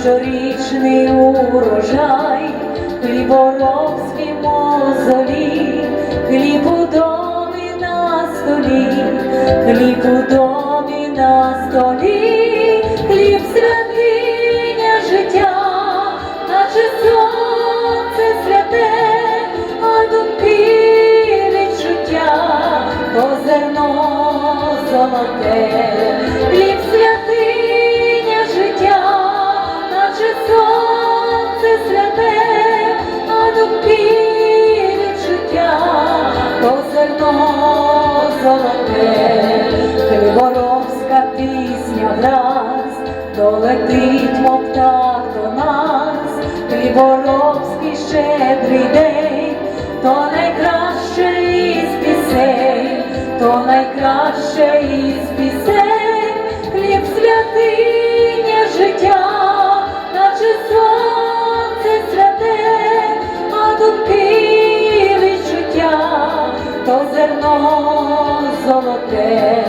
щорічний урожай, хліборобські мозолі, хліб у домі на столі, хліб у домі на столі, хліб святиня життя, наче сонце святе, а думки відчуття, то зерно золоте, хліб золоте, Криворовська пісня враз, долетить, мов птах до нас, Криворовський щедрий день, то найкраще із пісень, то найкраще із пісень, хліб святиня життя, наче сонце а думки відчуття, то зерно золоте,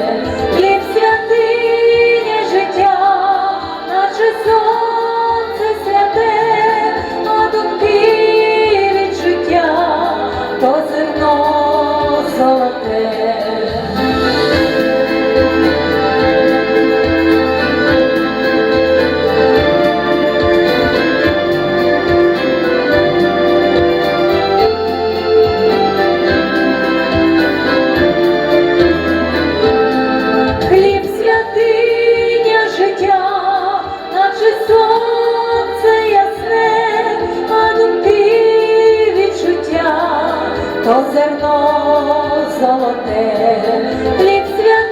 то зерно золоте, хліб свят.